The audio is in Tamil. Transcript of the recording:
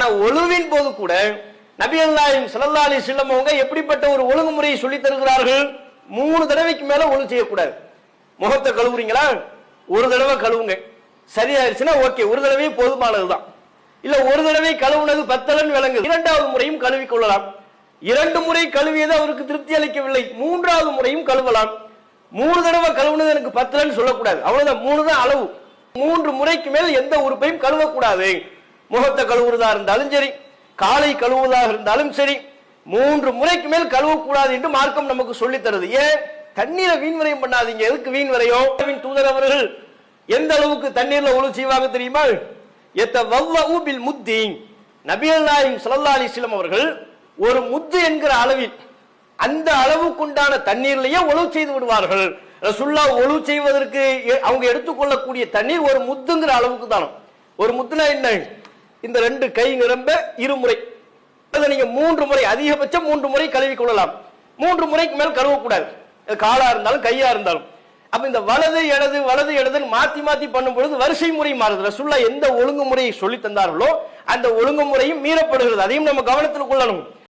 ஆனா ஒழுவின் போது கூட நபி அல்லாஹிம் ஸல்லல்லாஹு அலி வஸல்லம் அவங்க எப்படிப்பட்ட ஒரு ஒழுங்குமுறையை சொல்லி தருகிறார்கள்? மூணு தடவைக்கு மேல ஒழு செய்யக்கூடாது. முகத்தை கழுவுறீங்களா? ஒரு தடவை கழுவுங்க. சரியாயிருச்சுன்னா ஓகே ஒரு தடவையும் போதுமானதுதான். இல்ல ஒரு தடவை கழுவுனது பத்தலன் விளங்குது. இரண்டாவது முறையும் கழுவி கொள்ளலாம். இரண்டு முறை கழுவியது அவருக்கு திருப்தி அளிக்கவில்லை. மூன்றாவது முறையும் கழுவலாம். மூணு தடவை கழுவுனது எனக்கு பத்தலன்னு சொல்லக்கூடாது. அவ்வளவுதான் மூணு தான் அளவு. மூன்று முறைக்கு மேல் எந்த உறுப்பையும் கழுவக்கூடாது. முகத்தை கழுவுறதா இருந்தாலும் சரி காலை கழுவுவதாக இருந்தாலும் சரி மூன்று முறைக்கு மேல் கழுவக்கூடாது என்று மார்க்கம் நமக்கு சொல்லித் தருது. ஏன்? தண்ணீரை வீண் விரயம் பண்ணாதீங்க. எதுக்கு வீண் விரயம் தூதர் அவர்கள் எந்த அளவுக்கு தண்ணீர்ல ஒழு செய்வாங்க தெரியுமா? எத்த வவ்வ பில் முத்தி நபியல் நாயும் ஸல்லல்லாஹு அலிஸ்லம் அவர்கள் ஒரு முத்து என்கிற அளவில் அந்த அளவுக்குண்டான தண்ணீர்லயே ஒழு செய்து விடுவார்கள். ரசுல்லா ஒழு செய்வதற்கு எ- அவங்க எடுத்துக்கொள்ளக்கூடிய தண்ணீர் ஒரு முத்துங்கிற அளவுக்கு தானே ஒரு முத்துனா என்ன? இந்த ரெண்டு கை நிரம்ப இருமுறை. அதை நீங்க மூன்று முறை அதிகபட்சம் மூன்று முறை கழுவி கொள்ளலாம். மூன்று முறைக்கு மேல் கழுவக்கூடாது. காலா இருந்தாலும் கையா இருந்தாலும். அப்ப இந்த வலது இடது வலது இடதுன்னு மாத்தி மாத்தி பண்ணும் பொழுது வரிசை முறை மாறுது. ரசுல்லா எந்த ஒழுங்குமுறையை சொல்லி தந்தார்களோ அந்த ஒழுங்குமுறையும் மீறப்படுகிறது. அதையும் நம்ம கவனத்தில் கொள்ளணும்.